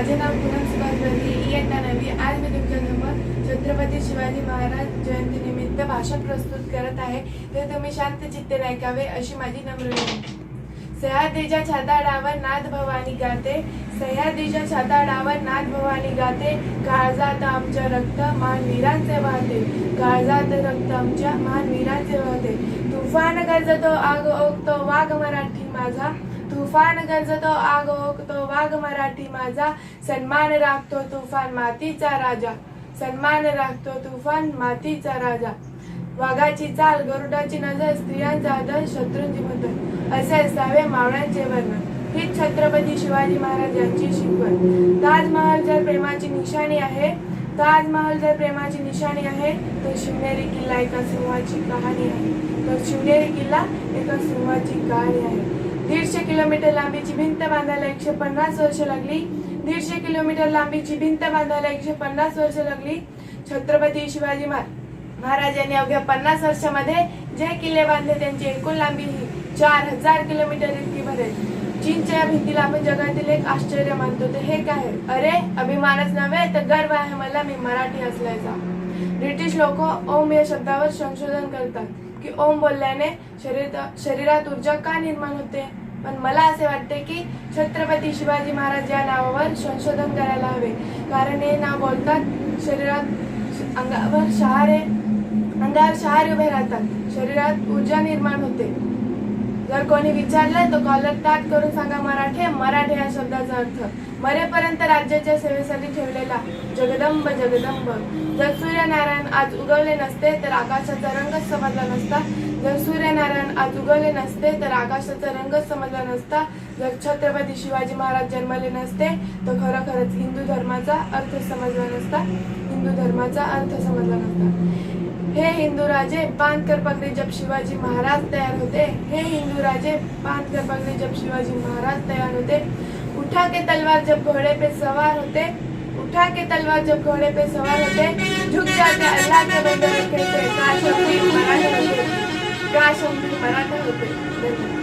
माझे नाव पूनम सुभाष बर्गे इयत्ता नवी. आज मी तुमच्यासमोर छत्रपती शिवाजी महाराज जयंतीनिमित्त भाषण प्रस्तुत करत आहे. ते तुम्ही शांत चित्ते ऐकावे अशी माझी नम्र विनंती. सह्याद्रीच्या छाताडावर नाथ भवानी गाते. सह्याद्रीच्या छाताडावर नाथ भवानी गाते. काळजात आमच्या रक्त महान वीरांचे वाहते. काळजात रक्त आमच्या महान वीरांचे वाहते. तुफान गरजतो आग ओकतो वाघ मराठी माझा. तुफान गरजतो आग ओकतो वाघ मराठी माझा. सन्मान राखतो तुफान मातीचा राजा. सन्मान राखतो तुफान मातीचा राजा. वाघाची चाल गरुडाची नजर स्त्रियांचा आदर शत्रूंची मदत असे असावे मावळ्यांचे वर्णन. ही छत्रपती शिवाजी महाराज यांची शिकवण. ताजमहल जर प्रेमाची निशाणी आहे ताजमहल जर प्रेमाची निशाणी आहे तर शिवनेरी किल्ला एका सिंहाची कहाणी आहे. तर शिवनेरी किल्ला एका सिंहाची कहाणी आहे. दीडशे किलोमीटर लांबीची भिंत बांधायला एकशे पन्नास वर्ष लागली. दीडशे किलोमीटर लांबीची भिंत बांधायला एकशे पन्नास वर्ष लागली. छत्रपती शिवाजी महाराज महाराज यांनी अवघ्या पन्नास वर्षामध्ये जे किल्ले बांधले त्यांची एकूण लांबी ही चार हजार किलोमीटर इतकी भरेल. चीनच्या या भीतीला आपण जगातील एक आश्चर्य मानतो. तर हे काय? अरे अभिमानच नव्हे तर गर्व आहे मला मी मराठी असल्याचा. ब्रिटिश लोक ओम या शब्दावर संशोधन करतात की ओम बोलल्याने शरीर शरीरात ऊर्जा का निर्माण होते? पण मला असे वाटते की छत्रपती शिवाजी महाराज या नावावर संशोधन करायला हवे. कारण हे नाव बोलतात शरीरात अंगावर शहारे अंगावर शहारे उभे राहतात. शरीरात ऊर्जा निर्माण होते. जर कोणी विचारलं तर कॉलर ताट करून सांगा मराठे मराठे या शब्दाचा अर्थ. मरेपर्यंत राज्याच्या सेवेसाठी ठेवलेला जगदंब जगदंब. जर सूर्यनारायण आज उगवले नसते तर आकाशाचा रंगच समजला नसता. जर सूर्यनारायण आज उगवले नसते तर आकाशाचा रंगच समजला नसता. जर छत्रपती शिवाजी महाराज जन्मले नसते तर खरोखरच हिंदू धर्माचा अर्थ समजला नसता. हिंदू धर्माचा अर्थ समजला नसता. हे हिंदू राजे बांध कर पगड़ी जब शिवाजी महाराज तैयार होते। हे हिंदू राजे बांध कर पगड़ी जब शिवाजी महाराज तैयार होते। उठा के तलवार जब घोड़े पे सवार होते। उठा के तलवार जब घोड़े पे सवार होते। झुक जाते अल्लाह के बंदे काश हम भी मराठे होते। काश हम भी मराठे होते।